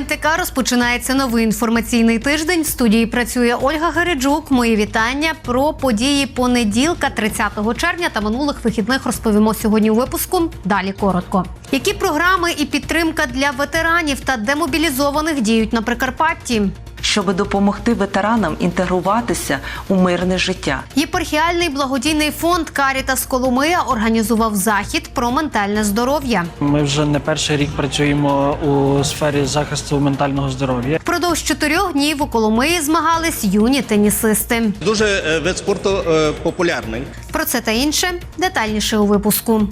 НТК розпочинається новий інформаційний тиждень. В студії працює Ольга Гереджук. Мої вітання про події понеділка, 30 червня та минулих вихідних розповімо сьогодні у випуску. Далі коротко. Які програми і підтримка для ветеранів та демобілізованих діють на Прикарпатті? Щоб допомогти ветеранам інтегруватися у мирне життя. Єпархіальний благодійний фонд Карітас Коломия організував захід про ментальне здоров'я. Ми вже не перший рік працюємо у сфері захисту ментального здоров'я. Впродовж чотирьох днів у Коломиї змагались юні тенісисти. Дуже е, вид спорту е, популярний. Про це та інше детальніше у випуску.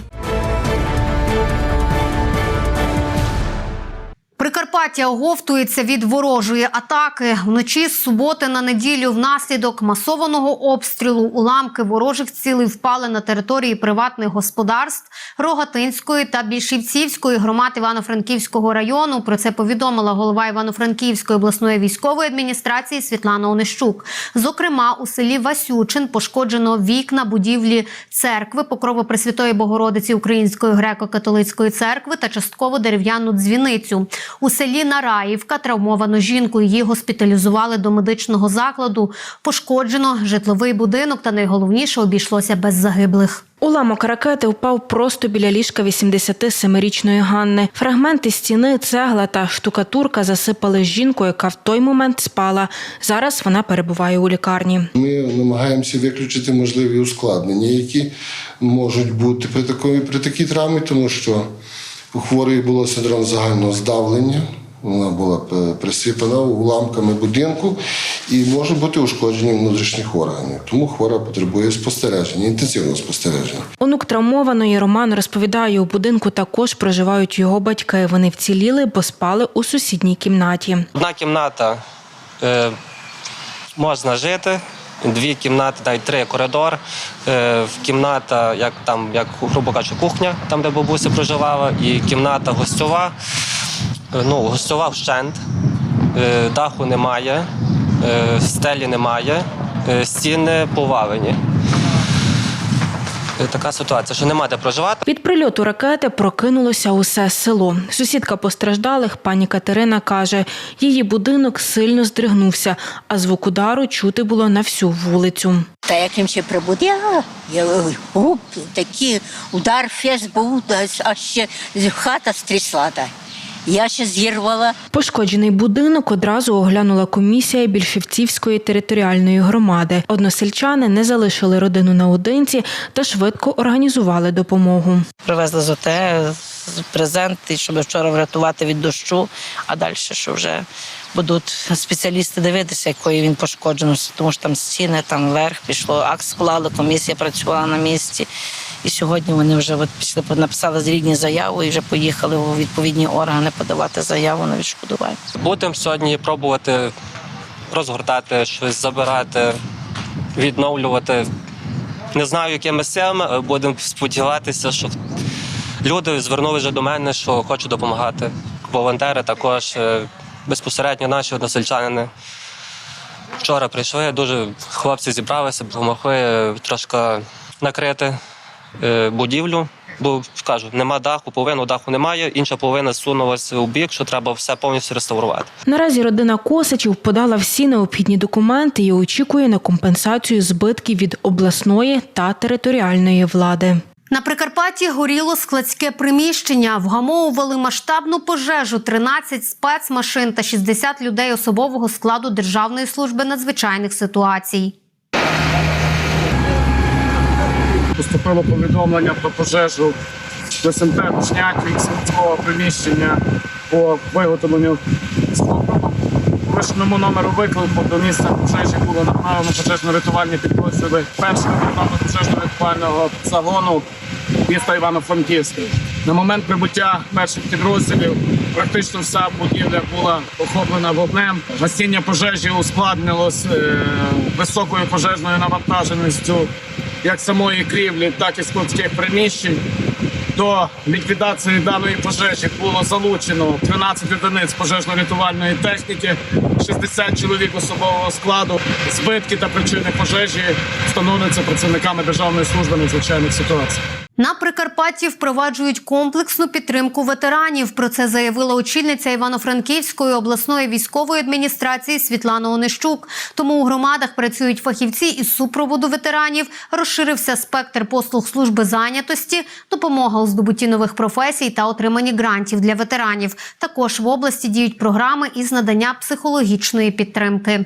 Прикарпаття оговтується від ворожої атаки. Вночі з суботи на неділю внаслідок масованого обстрілу уламки ворожих цілей впали на території приватних господарств Рогатинської та Більшівцівської громад Івано-Франківського району. Про це повідомила голова Івано-Франківської обласної військової адміністрації Світлана Онищук. Зокрема, у селі Васючин пошкоджено вікна будівлі церкви Покрови Пресвятої Богородиці Української греко-католицької церкви та частково дерев'яну дзвіницю. У селі Нараївка травмовано жінку. Її госпіталізували до медичного закладу. Пошкоджено житловий будинок, та найголовніше обійшлося без загиблих. Уламок ракети впав просто біля ліжка 87-річної Ганни. Фрагменти стіни, цегла та штукатурка засипали жінку, яка в той момент спала. Зараз вона перебуває у лікарні. Ми намагаємося виключити можливі ускладнення, які можуть бути при такій, при такій травмі, тому що у хворої було синдром загального здавлення. Вона була е, присипана уламками будинку і може бути ушкодження внутрішніх органів. Тому хвора потребує спостереження, інтенсивного спостереження. Онук травмованої Роман розповідає, у будинку також проживають його батьки. Вони вціліли, бо спали у сусідній кімнаті. Одна кімната е, можна жити, дві кімнати, навіть три коридор. Е, кімната, як там, як грубо кажучи, кухня, там де бабуся проживала, і кімната гостьова. Е, ну, гостьова вщент, е, даху немає, стелі немає, стіни повалені. Така ситуація, що нема де проживати. Від прильоту ракети прокинулося усе село. Сусідка постраждалих, пані Катерина, каже, її будинок сильно здригнувся, а звук удару чути було на всю вулицю. Та як їм ще прибудила, я такий удар фес був, а ще хата стрісла. Я ще зірвала. Пошкоджений будинок одразу оглянула комісія Більшівцівської територіальної громади. Односельчани не залишили родину наодинці та швидко організували допомогу. Привезли з ОТ презенти, щоб вчора врятувати від дощу, а далі що вже будуть спеціалісти дивитися, якої він пошкодженості, тому що там стіни, там вверх пішло, акт склали, комісія працювала на місці. І сьогодні вони вже от пішли, написали зрідні заяву і вже поїхали у відповідні органи подавати заяву на відшкодування. Будемо сьогодні пробувати розгортати щось, забирати, відновлювати. Не знаю, якими силами, будемо сподіватися, що люди звернулися вже до мене, що хочуть допомагати. Волонтери також е, безпосередньо наші односельчанини. Вчора прийшли, дуже хлопці зібралися, допомогли е, трошки накрити е, будівлю. Бо кажу, нема даху, половину даху немає, інша половина сунулася у бік, що треба все повністю реставрувати. Наразі родина Косачів подала всі необхідні документи і очікує на компенсацію збитків від обласної та територіальної влади. На Прикарпатті горіло складське приміщення. Вгамовували масштабну пожежу 13 спецмашин та 60 людей особового складу Державної служби надзвичайних ситуацій. Поступило повідомлення про пожежу до СМТ Дошняки складського приміщення по виготовленню склопу. По номеру виклику до місця пожежі було направлено пожежно-рятувальні підрозділи першого департаменту пожежно-рятувального загону міста Івано-Франківська. На момент прибуття перших підрозділів практично вся будівля була охоплена вогнем. Гасіння пожежі ускладнилось е, високою пожежною навантаженістю як самої крівлі, так і складських приміщень. До ліквідації даної пожежі було залучено 13 одиниць пожежно-рятувальної техніки, 60 чоловік особового складу. Збитки та причини пожежі встановлюються працівниками Державної служби надзвичайних ситуацій. На Прикарпатті впроваджують комплексну підтримку ветеранів. Про це заявила очільниця Івано-Франківської обласної військової адміністрації Світлана Онищук. Тому у громадах працюють фахівці із супроводу ветеранів. Розширився спектр послуг служби зайнятості, допомога у здобутті нових професій та отриманні грантів для ветеранів. Також в області діють програми із надання психологічної підтримки.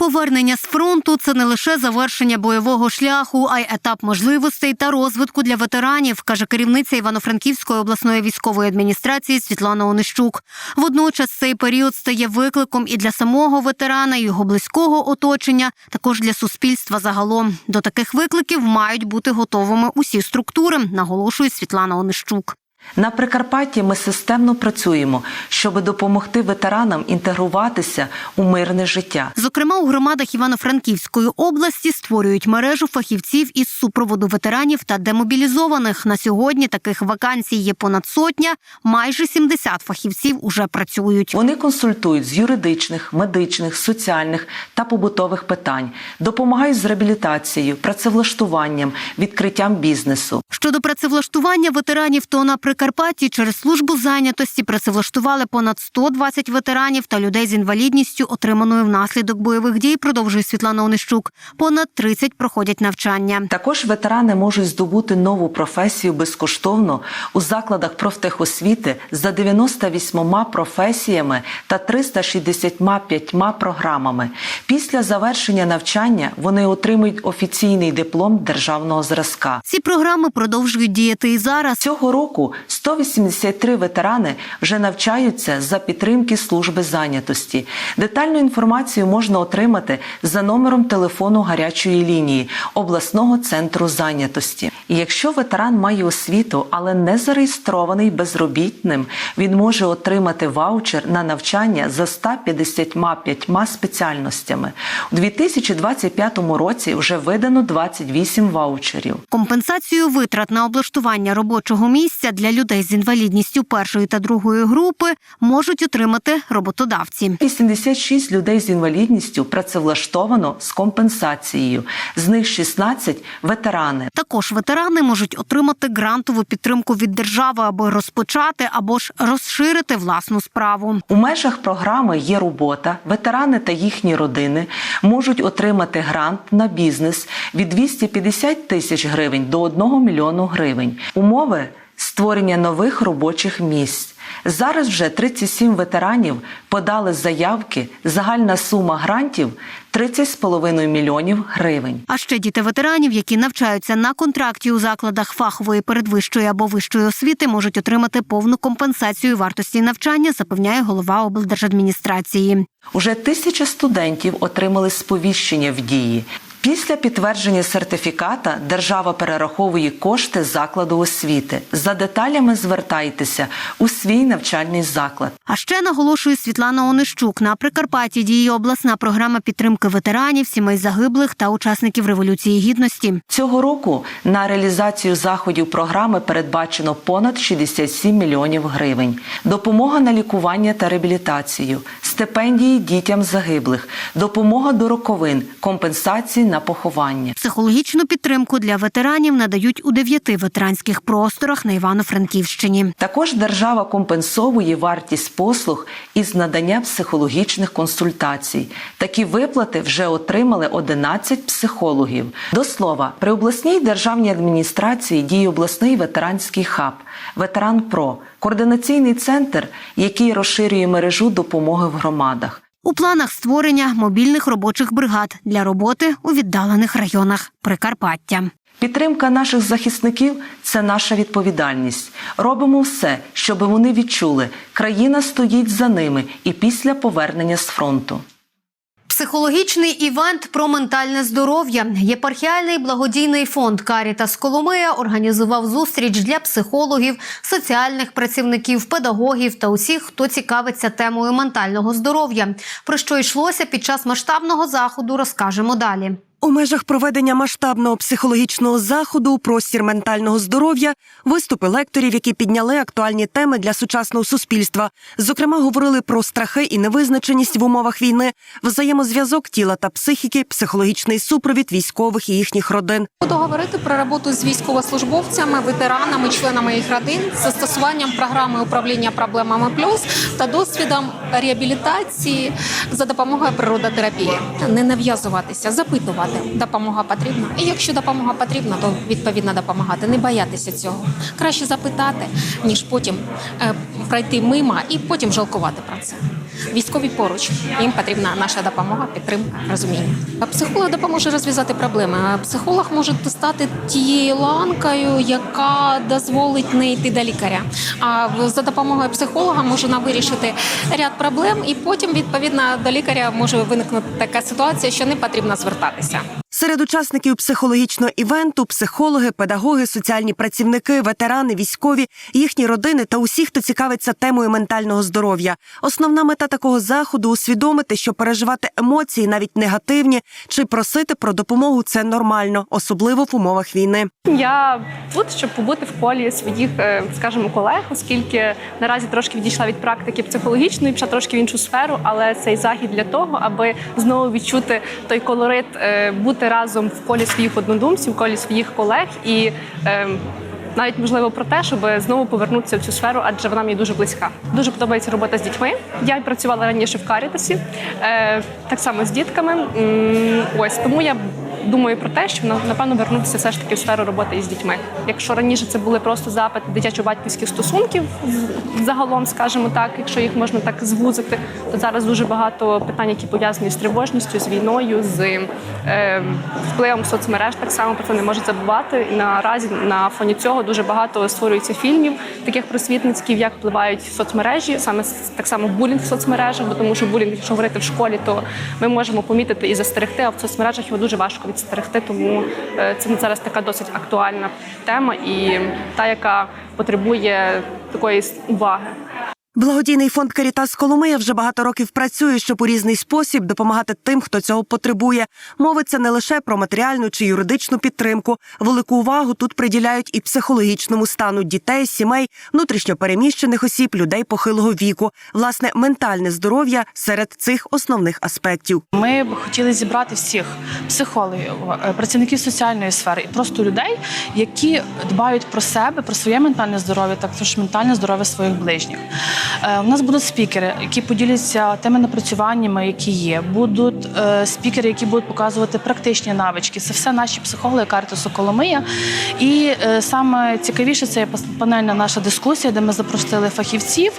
Повернення з фронту це не лише завершення бойового шляху, а й етап можливостей та розвитку для ветеранів, каже керівниця Івано-Франківської обласної військової адміністрації Світлана Онищук. Водночас цей період стає викликом і для самого ветерана, і його близького оточення, також для суспільства загалом. До таких викликів мають бути готовими усі структури, наголошує Світлана Онищук. На Прикарпатті ми системно працюємо, щоб допомогти ветеранам інтегруватися у мирне життя. Зокрема, у громадах Івано-Франківської області створюють мережу фахівців із супроводу ветеранів та демобілізованих. На сьогодні таких вакансій є понад сотня. Майже 70 фахівців уже працюють. Вони консультують з юридичних, медичних, соціальних та побутових питань, допомагають з реабілітацією, працевлаштуванням, відкриттям бізнесу. Щодо працевлаштування ветеранів, то на Прикарпатті через службу зайнятості працевлаштували понад 120 ветеранів та людей з інвалідністю, отриманою внаслідок бойових дій. Продовжує Світлана Онищук. Понад 30 проходять навчання. Також ветерани можуть здобути нову професію безкоштовно у закладах профтехосвіти за 98 професіями та 365 програмами. Після завершення навчання вони отримують офіційний диплом державного зразка. Ці програми продовжують діяти і зараз. Цього року 183 ветерани вже навчаються за підтримки служби зайнятості. Детальну інформацію можна отримати за номером телефону гарячої лінії обласного центру зайнятості. І якщо ветеран має освіту, але не зареєстрований безробітним, він може отримати ваучер на навчання за 155 спеціальностями. У 2025 році вже видано 28 ваучерів. Компенсацію витрат на облаштування робочого місця для людей з інвалідністю першої та другої групи можуть отримати роботодавці. 86 людей з інвалідністю працевлаштовано з компенсацією. З них 16 – ветерани. Також ветерани можуть отримати грантову підтримку від держави, аби розпочати або ж розширити власну справу. У межах програми є робота. Ветерани та їхні родини можуть отримати грант на бізнес від 250 тисяч гривень до 1 мільйону гривень. Умови створення нових робочих місць. Зараз вже 37 ветеранів подали заявки. Загальна сума грантів 30,5 мільйонів гривень. А ще діти ветеранів, які навчаються на контракті у закладах фахової передвищої або вищої освіти, можуть отримати повну компенсацію вартості навчання, запевняє голова облдержадміністрації. Уже тисяча студентів отримали сповіщення в дії. Після підтвердження сертифіката держава перераховує кошти закладу освіти. За деталями звертайтеся у свій навчальний заклад. А ще наголошує Світлана Онищук. На Прикарпатті діє обласна програма підтримки ветеранів, сімей загиблих та учасників революції гідності. Цього року на реалізацію заходів програми передбачено понад 67 мільйонів гривень. Допомога на лікування та реабілітацію, стипендії дітям загиблих, допомога до роковин, компенсації на поховання. Психологічну підтримку для ветеранів надають у дев'яти ветеранських просторах на Івано-Франківщині. Також держава компенсовує вартість послуг із надання психологічних консультацій. Такі виплати вже отримали 11 психологів. До слова, при обласній державній адміністрації діє обласний ветеранський хаб Ветеран Про координаційний центр, який розширює мережу допомоги в громадах. У планах створення мобільних робочих бригад для роботи у віддалених районах Прикарпаття. Підтримка наших захисників це наша відповідальність. Робимо все, щоб вони відчули, країна стоїть за ними і після повернення з фронту. Психологічний івент про ментальне здоров'я. Єпархіальний благодійний фонд Карітас Коломия організував зустріч для психологів, соціальних працівників, педагогів та усіх, хто цікавиться темою ментального здоров'я. Про що йшлося під час масштабного заходу, розкажемо далі. У межах проведення масштабного психологічного заходу у простір ментального здоров'я виступи лекторів, які підняли актуальні теми для сучасного суспільства. Зокрема, говорили про страхи і невизначеність в умовах війни, взаємозв'язок тіла та психіки, психологічний супровід військових і їхніх родин. Буду говорити про роботу з військовослужбовцями, ветеранами, членами їх родин, застосуванням програми управління проблемами плюс та досвідом реабілітації за допомогою природотерапії. Не нав'язуватися, запитувати, допомога потрібна. І якщо допомога потрібна, то відповідно допомагати. Не боятися цього. Краще запитати, ніж потім е, пройти мимо і потім жалкувати про це. Військові поруч їм потрібна наша допомога, підтримка, розуміння. Психолог допоможе розв'язати проблеми. Психолог може стати тією ланкою, яка дозволить не йти до лікаря. А за допомогою психолога можна вирішити ряд проблем, і потім відповідно до лікаря може виникнути така ситуація, що не потрібно звертатися. Серед учасників психологічного івенту психологи, педагоги, соціальні працівники, ветерани, військові, їхні родини та усі, хто цікавиться темою ментального здоров'я. Основна мета такого заходу усвідомити, що переживати емоції, навіть негативні, чи просити про допомогу це нормально, особливо в умовах війни. Я тут, щоб побути в колі своїх, е, скажімо, колег, оскільки наразі трошки відійшла від практики психологічної, пішла трошки в іншу сферу, але цей захід для того, аби знову відчути той колорит, е, бути разом в колі своїх однодумців, в колі своїх колег і. е, Навіть можливо про те, щоб знову повернутися в цю сферу, адже вона мені дуже близька. Дуже подобається робота з дітьми. Я працювала раніше в Карітасі, е, так само з дітками. Ось тому я думаю про те, що напевно вернутися все ж таки в сферу роботи із дітьми. Якщо раніше це були просто запити дитячо-батьківських стосунків загалом, скажімо так, якщо їх можна так звузити, то зараз дуже багато питань, які пов'язані з тривожністю, з війною, з е, впливом соцмереж. Так само про це не можуть забувати. І наразі на фоні цього дуже багато створюється фільмів, таких просвітницьких, як впливають соцмережі, саме так само булінг в соцмережах, бо тому що булінг, якщо говорити в школі, то ми можемо помітити і застерегти, а в соцмережах його дуже важко відстерегти. Тому е, це зараз така досить актуальна тема і та, яка потребує такої уваги. Благодійний фонд Карітас Коломия вже багато років працює, щоб у різний спосіб допомагати тим, хто цього потребує. Мовиться не лише про матеріальну чи юридичну підтримку. Велику увагу тут приділяють і психологічному стану дітей, сімей, внутрішньопереміщених осіб, людей похилого віку. Власне, ментальне здоров'я серед цих основних аспектів. Ми б хотіли зібрати всіх психологів, е, працівників соціальної сфери і просто людей, які дбають про себе, про своє ментальне здоров'я, також ментальне здоров'я своїх ближніх. Е, У нас будуть спікери, які поділяться тими напрацюваннями, які є. Будуть е, спікери, які будуть показувати практичні навички. Це все наші психологи Карітасу Коломия. І е, саме цікавіше це є панельна наша дискусія, де ми запросили фахівців,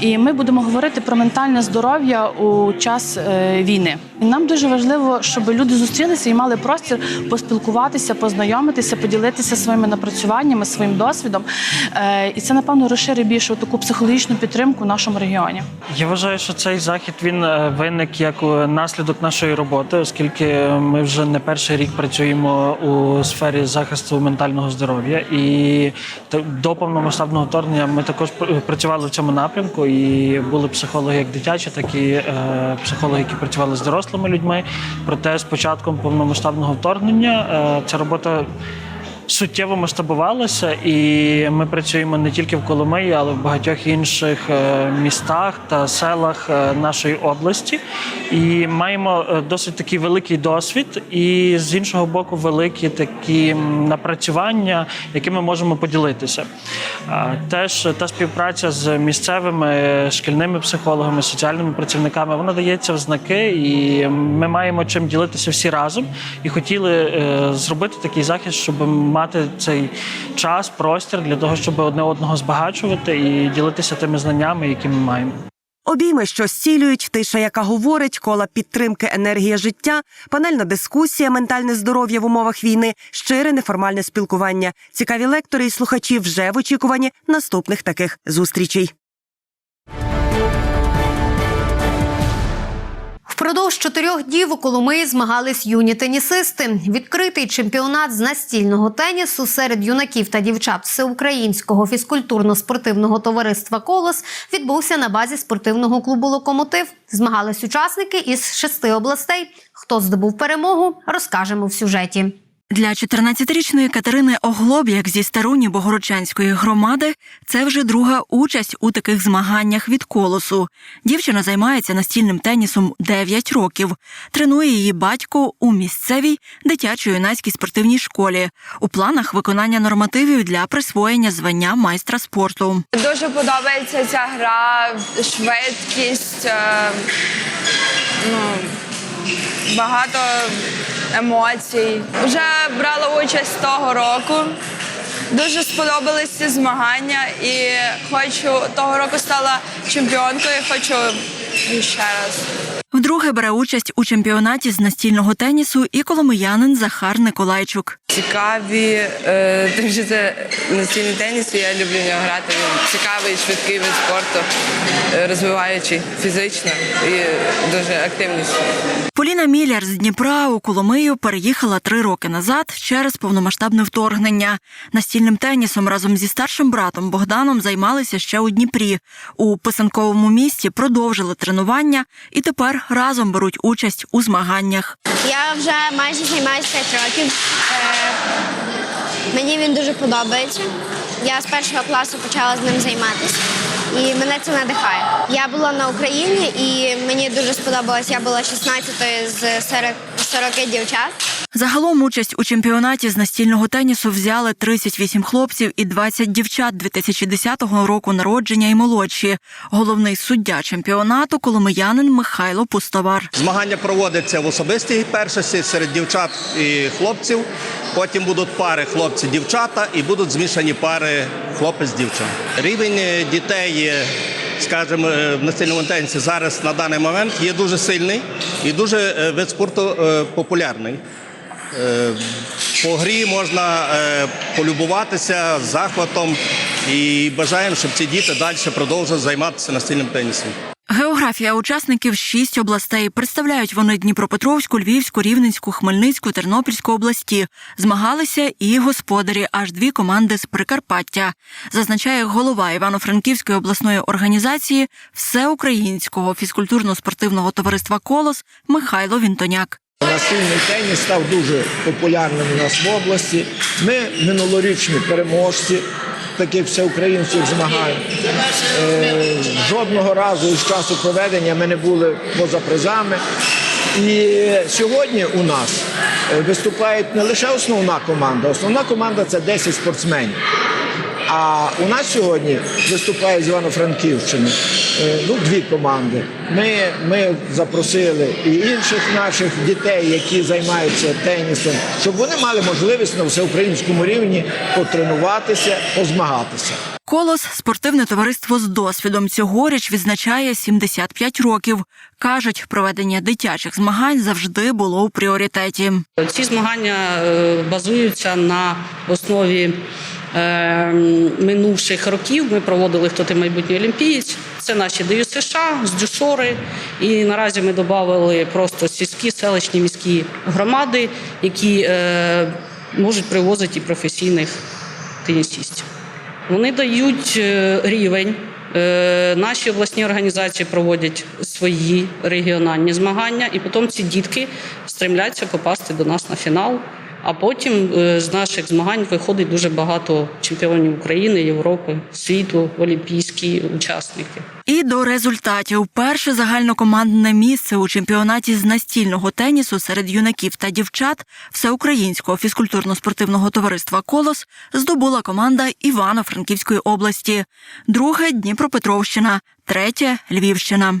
і ми будемо говорити про ментальне здоров'я у час війни. І нам дуже важливо, щоб люди зустрілися і мали простір поспілкуватися, познайомитися, поділитися своїми напрацюваннями, своїм досвідом. І це напевно розширить більше таку психологічну підтримку в нашому регіоні. Я вважаю, що цей захід він е, виник як е, наслідок нашої роботи, оскільки ми вже не перший рік працюємо у сфері захисту ментального здоров'я. І до повномасштабного вторгнення ми також працювали в цьому напрямку. І були психологи як дитячі, так і е, психологи, які працювали з дорослими людьми. Проте з початком повномасштабного вторгнення ця робота суттєво масштабувалася, і ми працюємо не тільки в Коломиї, але в багатьох інших е, містах та селах е, нашої області. І маємо е, досить такий великий досвід, і з іншого боку, великі такі напрацювання, якими можемо поділитися. Теж та співпраця з місцевими шкільними психологами, соціальними працівниками, вона дається в знаки, і ми маємо чим ділитися всі разом. І хотіли зробити такий захід, щоб мати цей час, простір для того, щоб одне одного збагачувати і ділитися тими знаннями, які ми маємо. Обійми, що зцілюють, тиша, яка говорить, кола підтримки, енергія життя, панельна дискусія, ментальне здоров'я в умовах війни, щире неформальне спілкування. Цікаві лектори і слухачі вже в очікуванні наступних таких зустрічей. Впродовж чотирьох днів у Коломиї змагались юні тенісисти. Відкритий чемпіонат з настільного тенісу серед юнаків та дівчат всеукраїнського фізкультурно-спортивного товариства Колос відбувся на базі спортивного клубу Локомотив. Змагались учасники із шести областей. Хто здобув перемогу, розкажемо в сюжеті. Для 14-річної Катерини Оглоб'як зі Старуні Богородчанської громади це вже друга участь у таких змаганнях від колосу. Дівчина займається настільним тенісом 9 років. Тренує її батько у місцевій дитячо-юнацькій спортивній школі. У планах виконання нормативів для присвоєння звання майстра спорту. Дуже подобається ця гра, швидкість, е, ну, багато емоцій. Вже брала участь того року. Дуже сподобались ці змагання і хочу того року стала чемпіонкою. Хочу ще раз. Вдруге бере участь у чемпіонаті з настільного тенісу і коломиянин Захар Николайчук. Цікаві, е, тим, що це настільний теніс, і я люблю в нього грати. Він цікавий, швидкий вид спорту, е, розвиваючий фізично і дуже активний. Поліна Міляр з Дніпра у Коломию переїхала три роки назад через повномасштабне вторгнення. Настільним тенісом разом зі старшим братом Богданом займалися ще у Дніпрі. У писанковому місті продовжили тренування і тепер разом беруть участь у змаганнях. Я вже майже займаюся 5 років. Мені він дуже подобається. Я з першого класу почала з ним займатися, і мене це надихає. Я була на Україні і мені дуже сподобалось. Я була 16-ю з 40, 40 дівчат. Загалом участь у чемпіонаті з настільного тенісу взяли 38 хлопців і 20 дівчат 2010 року народження і молодші. Головний суддя чемпіонату коломиянин Михайло Пустовар. Змагання проводяться в особистій першості серед дівчат і хлопців. Потім будуть пари хлопці-дівчата і будуть змішані пари хлопець-дівчат. Рівень е, дітей, е, скажімо, е, в настільному тенісі зараз на даний момент є дуже сильний і дуже е, вид спорту е, популярний. По грі можна полюбуватися захватом і бажаємо, щоб ці діти далі продовжували займатися настільним тенісом. Географія учасників шість областей. Представляють вони Дніпропетровську, Львівську, Рівненську, Хмельницьку, Тернопільську області. Змагалися і господарі, аж дві команди з Прикарпаття. Зазначає голова Івано-Франківської обласної організації Всеукраїнського фізкультурно-спортивного товариства Колос Михайло Вінтоняк. Настільний теніс став дуже популярним у нас в області. Ми минулорічні переможці таких всеукраїнських змагань. Е, жодного разу із часу проведення ми не були поза призами. І сьогодні у нас е, виступає не лише основна команда, основна команда це 10 спортсменів. А у нас сьогодні виступає з Івано-Франківщини е, ну, дві команди. Ми, ми запросили і інших наших дітей, які займаються тенісом, щоб вони мали можливість на всеукраїнському рівні потренуватися, позмагатися. Колос спортивне товариство з досвідом цьогоріч відзначає 75 років. кажуть, проведення дитячих змагань завжди було у пріоритеті. Ці змагання е, базуються на основі минувших років. Ми проводили хто ти майбутній олімпієць. Це наші ДЮ США з Дюшори. І наразі ми додали просто сільські, селищні міські громади, які е, можуть привозити і професійних тенісістів. Вони дають е, рівень. Е, Наші обласні організації проводять свої регіональні змагання, і потім ці дітки стремляться попасти до нас на фінал. А потім е, з наших змагань виходить дуже багато чемпіонів України, Європи, світу, олімпійські учасники. І до результатів перше загальнокомандне місце у чемпіонаті з настільного тенісу серед юнаків та дівчат Всеукраїнського фізкультурно-спортивного товариства Колос здобула команда Івано-Франківської області, друге Дніпропетровщина, третє Львівщина.